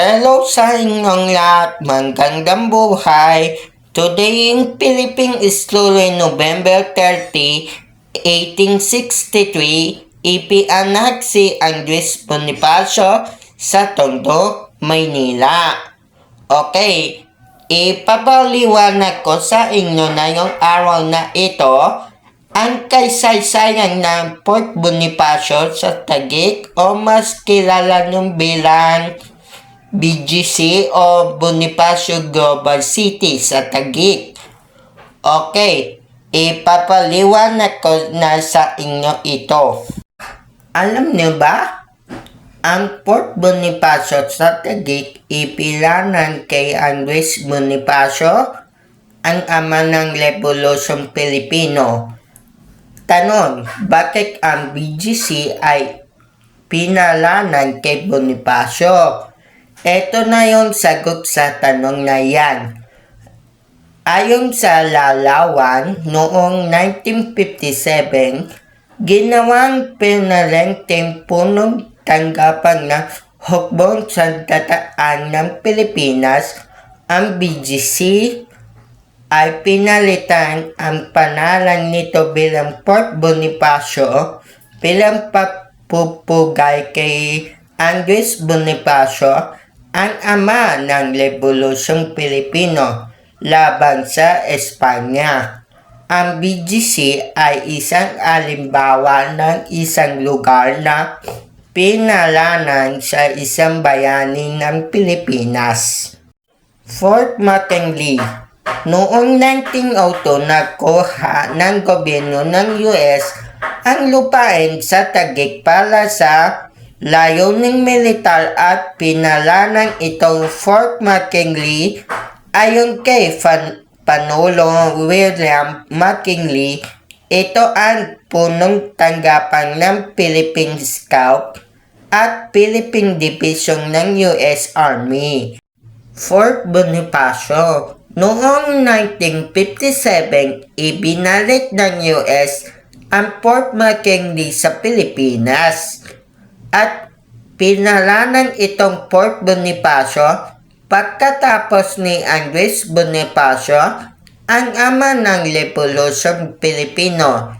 Hello sa inyong lahat, magandang buhay. Today in Philippine History, November 30, 1863, ipianak si Andres Bonifacio sa Tondo, Maynila. Okay, ipapaliwanag ko sa inyo na yung araw na ito ang kaysaysayan ng Port Bonifacio sa Taguig o mas kilala nung bilang BGC o Bonifacio Global City sa Taguig. Okay, ipapaliwanag ko na sa inyo ito. Alam niyo ba? Ang Port Bonifacio sa Taguig ipilanan kay Andres Bonifacio, ang ama ng Revolusyon Pilipino. Tanong, bakit ang BGC ay pinalanan kay Bonifacio? Ito na yung sagot sa tanong na yan. Ayon sa lalawan, noong 1957, ginawang pinalengteng punong tanggapan ng hukbong sandataan ng Pilipinas, ang BGC ay pinalitan ang panalan nito bilang Port Bonifacio bilang papupugay kay Andres Bonifacio ang ama ng Revolusyong Pilipino laban sa Espanya. Ang BGC ay isang alimbawa ng isang lugar na pinalanan sa isang bayani ng Pilipinas. Fort McKinley Noong 1902, nakuha ng gobyerno ng US ang lupain sa Taguig para sa layuning militar at pinalanang itong Fort McKinley ayon kay Fan Panolo William McKinley. Ito ang punong tanggapan ng Philippine Scout at Philippine Division ng US Army. Fort Bonifacio Noong 1957, ibinalik ng US ang Fort McKinley sa Pilipinas at pinalanan itong Fort Bonifacio pagkatapos ni Andres Bonifacio ang ama ng Revolusyon Pilipino.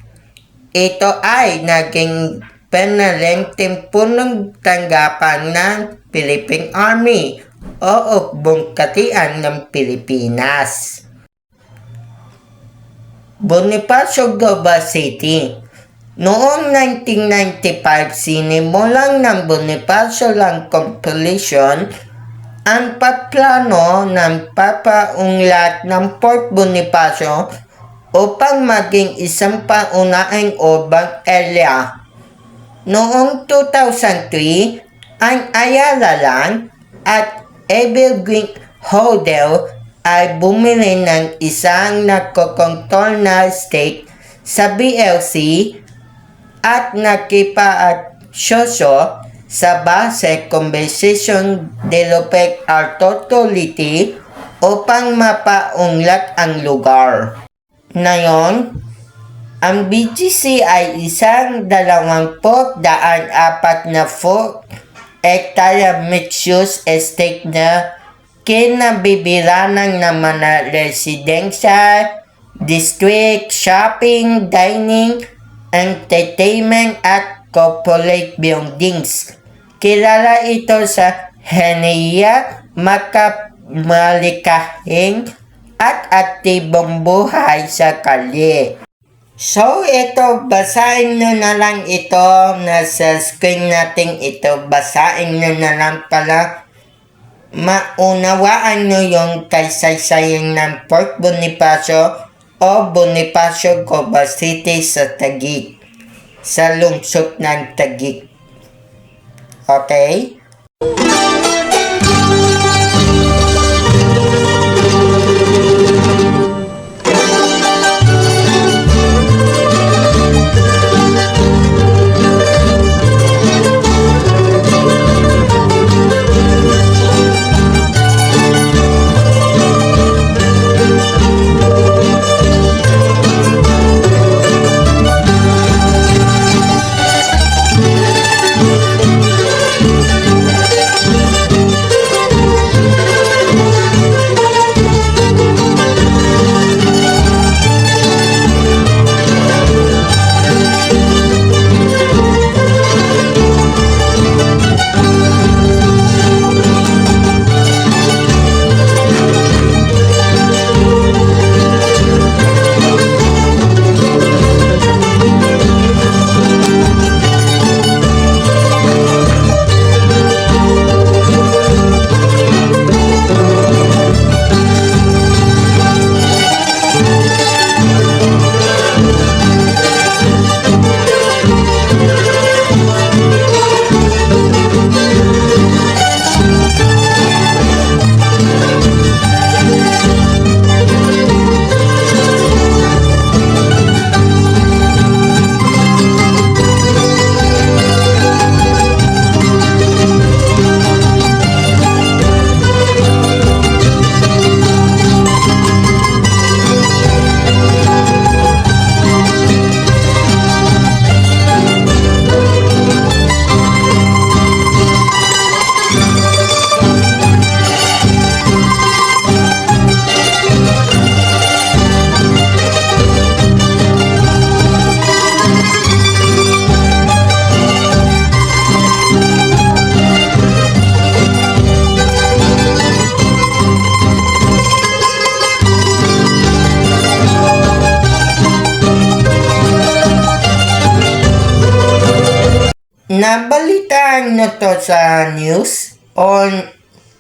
Ito ay naging penalenteng punong tanggapan ng Philippine Army o Ukbong Katian ng Pilipinas. Bonifacio Global City Noong 1995, sinimulan ng Bonifacio Land Compilation ang paplano ng papaunglat ng Port Bonifacio upang maging isang paunahing urban area. Noong 2003, ang Ayala Land at Evergreen Hotel ay bumili ng isang nakokontrol na stake sa BLC at nakipaasosyo sa base Conversation Development Authority upang mapaunglat ang lugar. Ngayon, ang BGC ay isang dalawamput daan apat na foot hektarya mixed-use estate na kinabibilangan ng mga residensya, district, shopping, dining, entertainment at corporate buildings. Kilala ito sa heniya, makamalikahin at aktibong buhay sa kalye. So, ito, basahin nyo na lang ito. Nasa screen natin ito. Basahin nyo na lang pala. Maunawaan nyo yung kaysaysayan ng Port Bonifacio o Bonifacio Global City sa Taguig. Sa lungsod ng Taguig. Okay? Nabalitaan nyo to sa news? O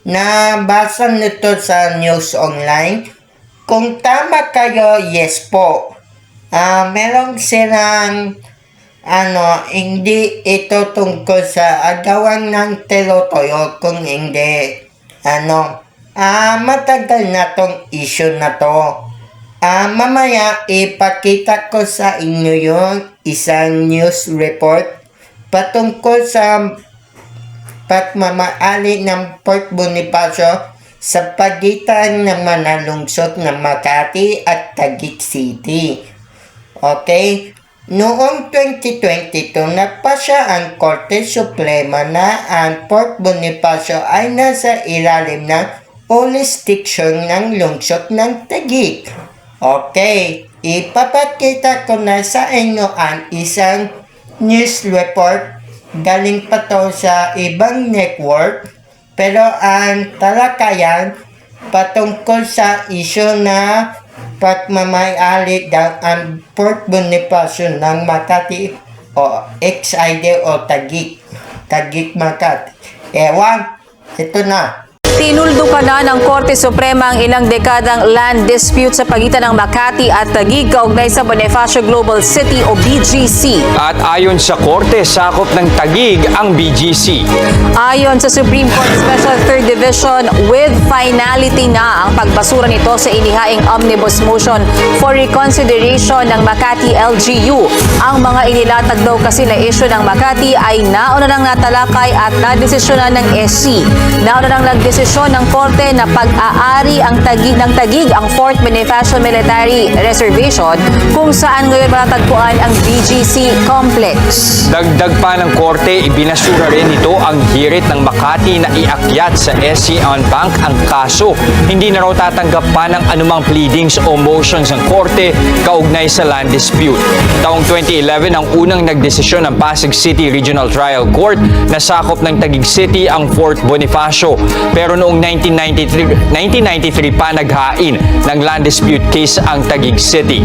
nabasa nyo to sa news online? Kung tama kayo, yes po. Ah, meron silang ano, hindi ito tungkol sa agawan ng telotoyo kung hindi, ano, ah, matagal na tong issue na to. Ah, mamaya ipakita ko sa inyo yung isang news report patungkol sa pagmamaali ng Port Bonifacio sa pagitan ng manalungsod ng Makati at Taguig City. Okay? Noong 2022, nagpasya ang Korte Suprema na ang Port Bonifacio ay nasa ilalim ng jurisdiction ng lungsod ng Taguig. Okay, ipapakita ko na sa inyo ang isang news report galing pa to sa ibang network pero ang talakayan patungkol sa isyo na pagmamayari daw ang Port Bonifacio ng Makati o XID o Tagig. Tagig Makati. Ewan, ito na. Tinuldo ka na ng Korte Suprema ang ilang dekadang land dispute sa pagitan ng Makati at Taguig kaugnay sa Bonifacio Global City o BGC. At ayon sa korte, sakop ng Tagig ang BGC. Ayon sa Supreme Court Special Third Division, with finality na ang pagbasura nito sa inihaing omnibus motion for reconsideration ng Makati LGU. Ang mga inilatag daw kasi na issue ng Makati ay nauna nang natalakay at nadesisyonan ng SC. Nauna nang nagdesisyon ng korte na pag-aari ang tagig ng tagig ang Fort Bonifacio Military Reservation kung saan ngayon matatagpuan ang BGC Complex. Dagdag pa ng korte, ibinasura rin ito ang hirit ng Makati na iakyat sa SC on Bank ang kaso. Hindi na raw tatanggap pa ng anumang pleadings o motions ng korte kaugnay sa land dispute. Taong 2011 ang unang nagdesisyon ng Pasig City Regional Trial Court na sakop ng Taguig City ang Fort Bonifacio. Pero noong 1993, 1993 pa naghain ng land dispute case ang Taguig City.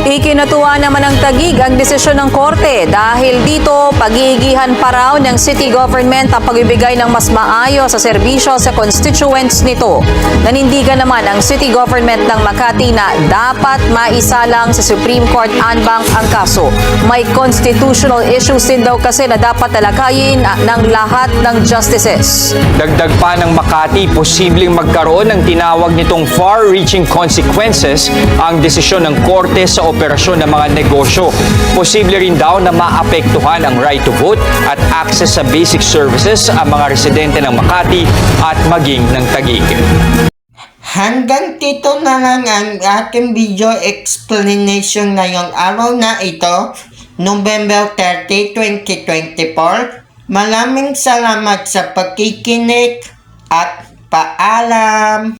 Ikinatuwa naman ng Tagig ang desisyon ng korte dahil dito pag-iigihan pa raw ng city government ang pagbibigay ng mas maayos sa serbisyo sa constituents nito. Nanindigan naman ang city government ng Makati na dapat maisalang sa Supreme Court anbank ang kaso. May constitutional issues din daw kasi na dapat talakayin ng lahat ng justices. Dagdag pa ng Makati, posibleng magkaroon ng tinawag nitong far-reaching consequences ang desisyon ng korte sa operasyon ng mga negosyo. Posible rin daw na maapektuhan ang right to vote at access sa basic services ang mga residente ng Makati at maging ng Taguig. Hanggang dito na lang ang aking video explanation ngayong araw na ito, November 30, 2024. Maraming salamat sa pakikinig at paalam!